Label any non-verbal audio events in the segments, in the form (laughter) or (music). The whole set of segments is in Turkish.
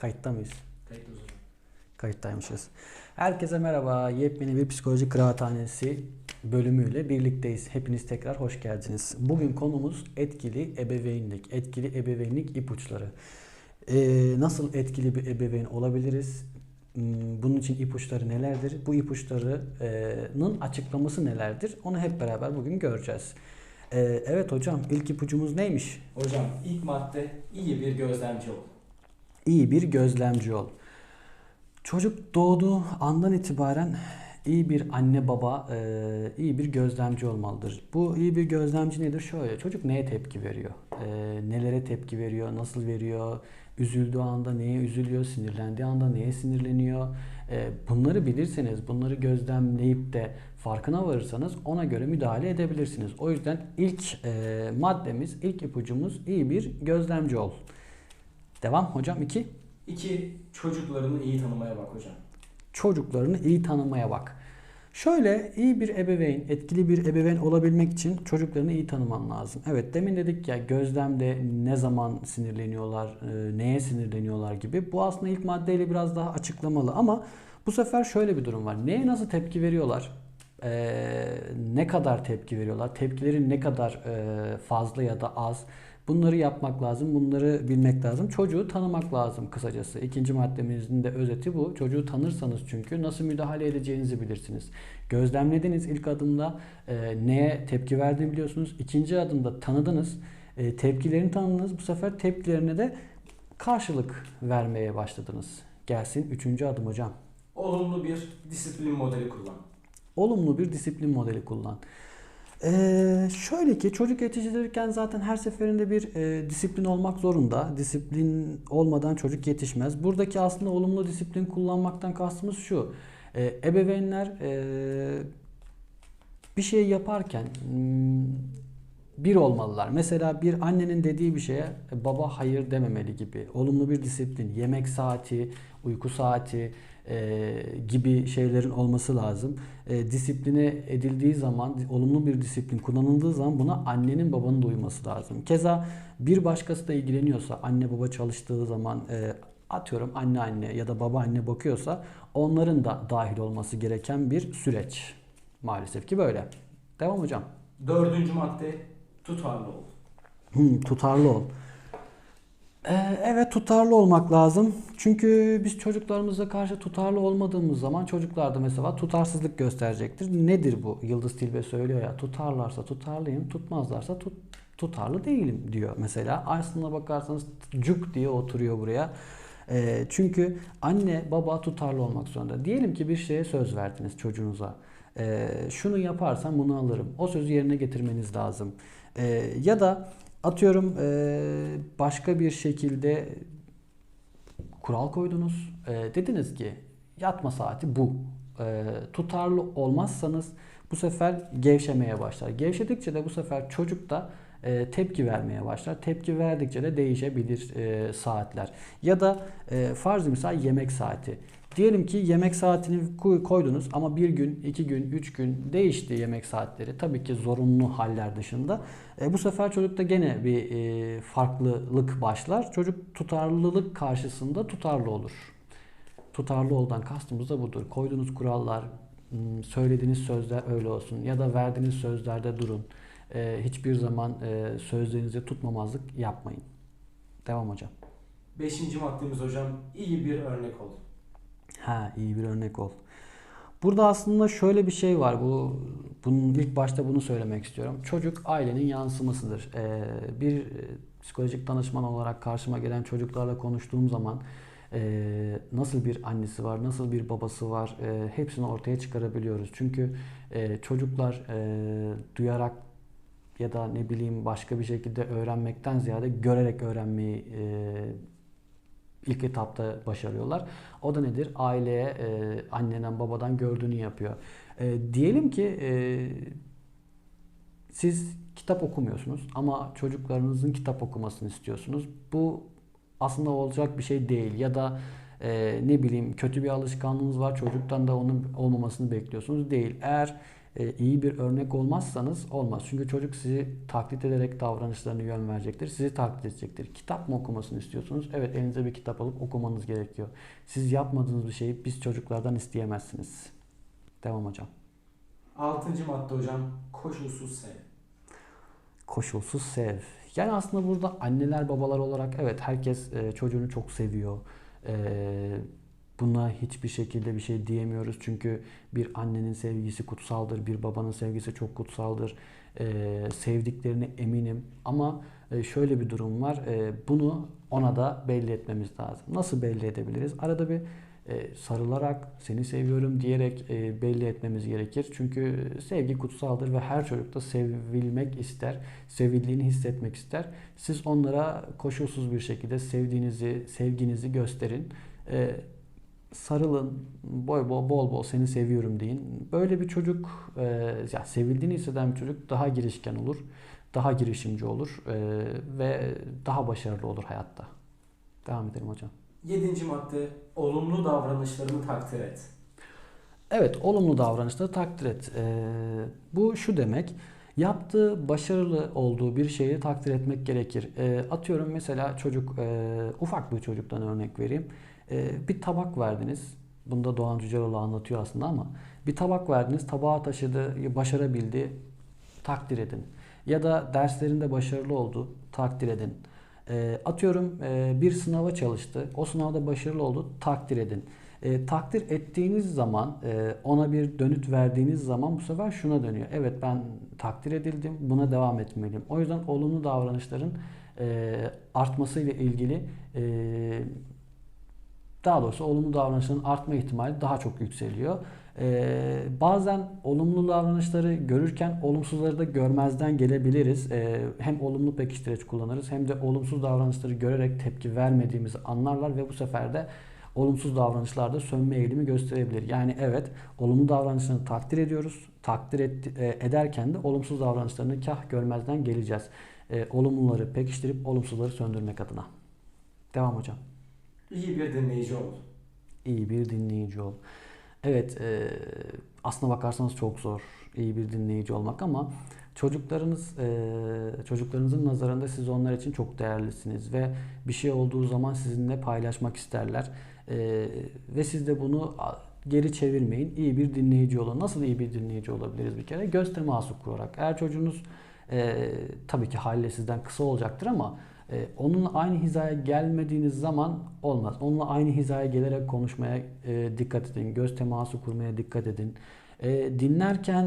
Kayıtta mıyız? Kayıttaymışız. Herkese merhaba. Yepyeni bir psikoloji kıraathanesi bölümüyle birlikteyiz. Hepiniz tekrar hoş geldiniz. Bugün konumuz etkili ebeveynlik. Etkili ebeveynlik ipuçları. Ee, nasıl etkili bir ebeveyn olabiliriz? Hmm, Bunun için ipuçları nelerdir? Bu ipuçlarının açıklaması nelerdir? Onu hep beraber bugün göreceğiz. Ee, evet hocam ilk ipucumuz neymiş? Hocam ilk madde iyi bir gözlemci ol. İyi bir gözlemci ol. Çocuk doğduğu andan itibaren iyi bir anne baba, e, iyi bir gözlemci olmalıdır. Bu iyi bir gözlemci nedir? Şöyle, çocuk neye tepki veriyor? E, nelere tepki veriyor? Nasıl veriyor? Üzüldüğü anda neye üzülüyor? Sinirlendiği anda neye sinirleniyor? E, bunları bilirseniz, bunları gözlemleyip de farkına varırsanız ona göre müdahale edebilirsiniz. O yüzden ilk maddemiz, ilk ipucumuz iyi bir gözlemci ol. Devam hocam 2. İki, çocuklarını iyi tanımaya bak hocam. Çocuklarını iyi tanımaya bak. Şöyle iyi bir ebeveyn, etkili bir ebeveyn olabilmek için çocuklarını iyi tanıman lazım. Evet demin dedik ya gözlemde ne zaman sinirleniyorlar, e, neye sinirleniyorlar gibi. Bu aslında ilk maddeyle biraz daha açıklamalı ama bu sefer şöyle bir durum var. Neye nasıl tepki veriyorlar? Ee, ne kadar tepki veriyorlar? Tepkileri ne kadar e, fazla ya da az? Bunları yapmak lazım, bunları bilmek lazım. Çocuğu tanımak lazım kısacası. İkinci maddemizin de özeti bu. Çocuğu tanırsanız çünkü nasıl müdahale edeceğinizi bilirsiniz. Gözlemlediniz ilk adımda e, neye tepki verdiğini biliyorsunuz. İkinci adımda tanıdınız, e, tepkilerini tanıdınız. Bu sefer tepkilerine de karşılık vermeye başladınız. Gelsin üçüncü adım hocam. Olumlu bir disiplin modeli kullan. olumlu bir disiplin modeli kullan. Ee, şöyle ki çocuk yetiştirirken zaten her seferinde bir e, disiplin olmak zorunda. Disiplin olmadan çocuk yetişmez. Buradaki aslında olumlu disiplin kullanmaktan kastımız şu. E, ebeveynler e, bir şey yaparken hmm, bir olmalılar. Mesela bir annenin dediği bir şeye e, baba hayır dememeli gibi. Olumlu bir disiplin, yemek saati, uyku saati e, gibi şeylerin olması lazım. E, disipline edildiği zaman, olumlu bir disiplin kullanıldığı zaman buna annenin babanın da uyması lazım. Keza bir başkası da ilgileniyorsa, anne baba çalıştığı zaman e, atıyorum anne anne ya da baba anne bakıyorsa onların da dahil olması gereken bir süreç. Maalesef ki böyle. Devam hocam. Dördüncü madde tutarlı ol. Hmm, tutarlı ol. Ee, evet tutarlı olmak lazım. Çünkü biz çocuklarımıza karşı tutarlı olmadığımız zaman çocuklar da mesela tutarsızlık gösterecektir. Nedir bu? Yıldız Tilbe söylüyor ya tutarlarsa tutarlıyım, tutmazlarsa tut, tutarlı değilim diyor mesela. Aslına bakarsanız cuk diye oturuyor buraya. Ee, çünkü anne baba tutarlı olmak zorunda. Diyelim ki bir şeye söz verdiniz çocuğunuza. Ee, şunu yaparsam bunu alırım. O sözü yerine getirmeniz lazım. Ee, ya da atıyorum e, başka bir şekilde kural koydunuz. E, dediniz ki yatma saati bu. E, tutarlı olmazsanız bu sefer gevşemeye başlar. Gevşedikçe de bu sefer çocuk da e, tepki vermeye başlar. Tepki verdikçe de değişebilir e, saatler. Ya da e, farz misal yemek saati. Diyelim ki yemek saatini koy- koydunuz ama bir gün, iki gün, üç gün değişti yemek saatleri. Tabii ki zorunlu haller dışında. E, bu sefer çocukta gene bir e, farklılık başlar. Çocuk tutarlılık karşısında tutarlı olur. Tutarlı oldan kastımız da budur. Koyduğunuz kurallar, söylediğiniz sözler öyle olsun ya da verdiğiniz sözlerde durun. E, hiçbir zaman e, sözlerinizi tutmamazlık yapmayın. Devam hocam. Beşinci maddemiz hocam iyi bir örnek ol. Ha iyi bir örnek ol. Burada aslında şöyle bir şey var. Bu bunun ilk başta bunu söylemek istiyorum. Çocuk ailenin yansımasıdır. Ee, bir e, psikolojik danışman olarak karşıma gelen çocuklarla konuştuğum zaman e, nasıl bir annesi var, nasıl bir babası var, e, hepsini ortaya çıkarabiliyoruz. Çünkü e, çocuklar e, duyarak ya da ne bileyim başka bir şekilde öğrenmekten ziyade görerek öğrenmeyi e, ilk etapta başarıyorlar. O da nedir? Aileye, e, anneden babadan gördüğünü yapıyor. E, diyelim ki e, siz kitap okumuyorsunuz ama çocuklarınızın kitap okumasını istiyorsunuz. Bu aslında olacak bir şey değil. Ya da e, ne bileyim kötü bir alışkanlığınız var çocuktan da onun olmamasını bekliyorsunuz. Değil. Eğer e, iyi bir örnek olmazsanız olmaz. Çünkü çocuk sizi taklit ederek davranışlarını yön verecektir. Sizi taklit edecektir. Kitap mı okumasını istiyorsunuz? Evet elinize bir kitap alıp okumanız gerekiyor. Siz yapmadığınız bir şeyi biz çocuklardan isteyemezsiniz. Devam hocam. Altıncı madde hocam koşulsuz sev. Koşulsuz sev. Yani aslında burada anneler babalar olarak evet herkes e, çocuğunu çok seviyor. E, buna hiçbir şekilde bir şey diyemiyoruz. Çünkü bir annenin sevgisi kutsaldır, bir babanın sevgisi çok kutsaldır. E, sevdiklerine eminim. Ama e, şöyle bir durum var. E, bunu ona da belli etmemiz lazım. Nasıl belli edebiliriz? Arada bir e, sarılarak seni seviyorum diyerek e, belli etmemiz gerekir. Çünkü sevgi kutsaldır ve her çocuk da sevilmek ister, sevildiğini hissetmek ister. Siz onlara koşulsuz bir şekilde sevdiğinizi, sevginizi gösterin. E, sarılın, boy bol bol bol seni seviyorum deyin. Böyle bir çocuk, e, ya sevildiğini hisseden bir çocuk daha girişken olur, daha girişimci olur e, ve daha başarılı olur hayatta. Devam edelim hocam. Yedinci madde olumlu davranışlarını takdir et. Evet, olumlu davranışları takdir et. Ee, bu şu demek, yaptığı başarılı olduğu bir şeyi takdir etmek gerekir. Ee, atıyorum mesela çocuk, e, ufak bir çocuktan örnek vereyim. Ee, bir tabak verdiniz. Bunda Doğan Cüceloğlu anlatıyor aslında ama bir tabak verdiniz, tabağa taşıdı, başarabildi, takdir edin. Ya da derslerinde başarılı oldu, takdir edin. E, atıyorum e, bir sınava çalıştı. O sınavda başarılı oldu. Takdir edin. E, takdir ettiğiniz zaman e, ona bir dönüt verdiğiniz zaman bu sefer şuna dönüyor. Evet ben takdir edildim. Buna devam etmeliyim. O yüzden olumlu davranışların e, artmasıyla ilgili e, daha doğrusu olumlu davranışların artma ihtimali daha çok yükseliyor. Ee, bazen olumlu davranışları görürken olumsuzları da görmezden gelebiliriz. Ee, hem olumlu pekiştireç kullanırız hem de olumsuz davranışları görerek tepki vermediğimizi anlarlar ve bu sefer de olumsuz davranışlarda sönme eğilimi gösterebilir. Yani evet olumlu davranışlarını takdir ediyoruz. Takdir et, e, ederken de olumsuz davranışlarını kah görmezden geleceğiz. E, olumluları pekiştirip olumsuzları söndürmek adına. Devam hocam. İyi bir dinleyici ol. İyi bir dinleyici ol. Evet, e, aslına bakarsanız çok zor iyi bir dinleyici olmak ama çocuklarınız e, çocuklarınızın nazarında siz onlar için çok değerlisiniz ve bir şey olduğu zaman sizinle paylaşmak isterler E, ve siz de bunu geri çevirmeyin. İyi bir dinleyici olun. Nasıl iyi bir dinleyici olabiliriz bir kere? Göz teması kurarak. Eğer çocuğunuz e, tabii ki haliyle sizden kısa olacaktır ama e, onunla aynı hizaya gelmediğiniz zaman olmaz. Onunla aynı hizaya gelerek konuşmaya e, dikkat edin. Göz teması kurmaya dikkat edin. E, dinlerken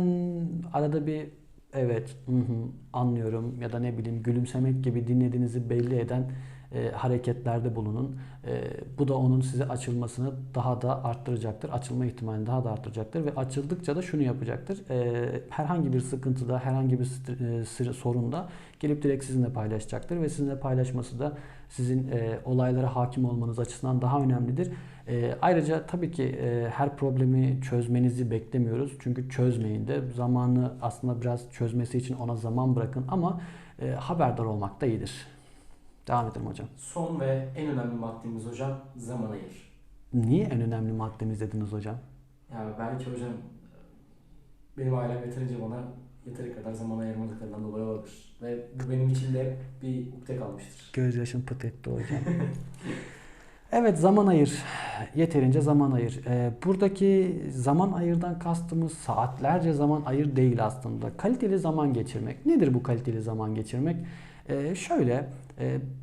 arada bir evet hı hı, anlıyorum ya da ne bileyim gülümsemek gibi dinlediğinizi belli eden e, hareketlerde bulunun. E, bu da onun size açılmasını daha da arttıracaktır. Açılma ihtimalini daha da arttıracaktır ve açıldıkça da şunu yapacaktır. E, herhangi bir sıkıntıda, herhangi bir e, sorunda gelip direkt sizinle paylaşacaktır ve sizinle paylaşması da sizin e, olaylara hakim olmanız açısından daha önemlidir. E, ayrıca tabii ki e, her problemi çözmenizi beklemiyoruz. Çünkü çözmeyin de zamanı aslında biraz çözmesi için ona zaman bırakın ama e, haberdar olmak da iyidir. Devam edelim hocam. Son ve en önemli maddemiz hocam zaman ayır. Niye en önemli maddemiz dediniz hocam? Yani belki hocam benim ailem yeterince bana yeteri kadar zaman ayırmadıklarından dolayı olabilir. Ve bu benim için de bir ukde kalmıştır. Gözyaşım pıt etti hocam. (laughs) evet zaman ayır. Yeterince zaman ayır. Ee, buradaki zaman ayırdan kastımız saatlerce zaman ayır değil aslında. Kaliteli zaman geçirmek. Nedir bu kaliteli zaman geçirmek? Ee, şöyle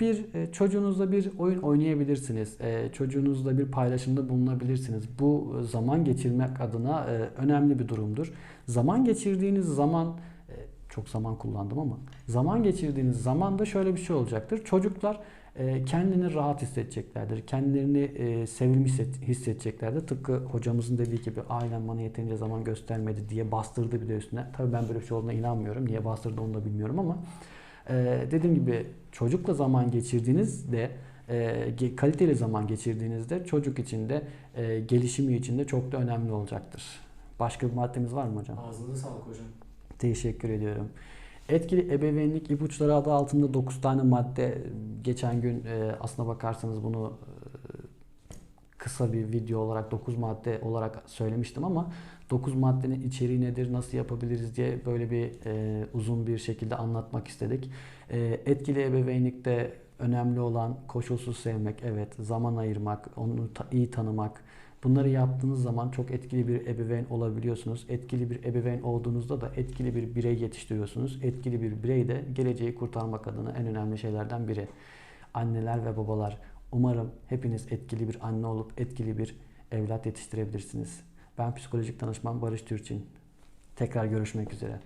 bir e, çocuğunuzla bir oyun oynayabilirsiniz. E, çocuğunuzla bir paylaşımda bulunabilirsiniz. Bu e, zaman geçirmek adına e, önemli bir durumdur. Zaman geçirdiğiniz zaman çok zaman kullandım ama zaman geçirdiğiniz zaman da şöyle bir şey olacaktır. Çocuklar kendini rahat hissedeceklerdir. Kendilerini sevilmiş hissedeceklerdir. Tıpkı hocamızın dediği gibi ailem bana yeterince zaman göstermedi diye bastırdı bir de üstüne. Tabii ben böyle bir şey olduğuna inanmıyorum. Niye bastırdı onu da bilmiyorum ama e, dediğim gibi çocukla zaman geçirdiğinizde e, kaliteli zaman geçirdiğinizde çocuk için de e, gelişimi için de çok da önemli olacaktır. Başka bir maddemiz var mı hocam? Ağzınıza sağlık hocam. Teşekkür ediyorum. Etkili ebeveynlik ipuçları adı altında 9 tane madde geçen gün e, aslına bakarsanız bunu kısa bir video olarak 9 madde olarak söylemiştim ama 9 maddenin içeriği nedir, nasıl yapabiliriz diye böyle bir e, uzun bir şekilde anlatmak istedik. E, etkili ebeveynlikte önemli olan koşulsuz sevmek, evet, zaman ayırmak, onu ta- iyi tanımak. Bunları yaptığınız zaman çok etkili bir ebeveyn olabiliyorsunuz. Etkili bir ebeveyn olduğunuzda da etkili bir birey yetiştiriyorsunuz. Etkili bir birey de geleceği kurtarmak adına en önemli şeylerden biri. Anneler ve babalar umarım hepiniz etkili bir anne olup etkili bir evlat yetiştirebilirsiniz. Ben psikolojik danışman Barış Türçin. Tekrar görüşmek üzere.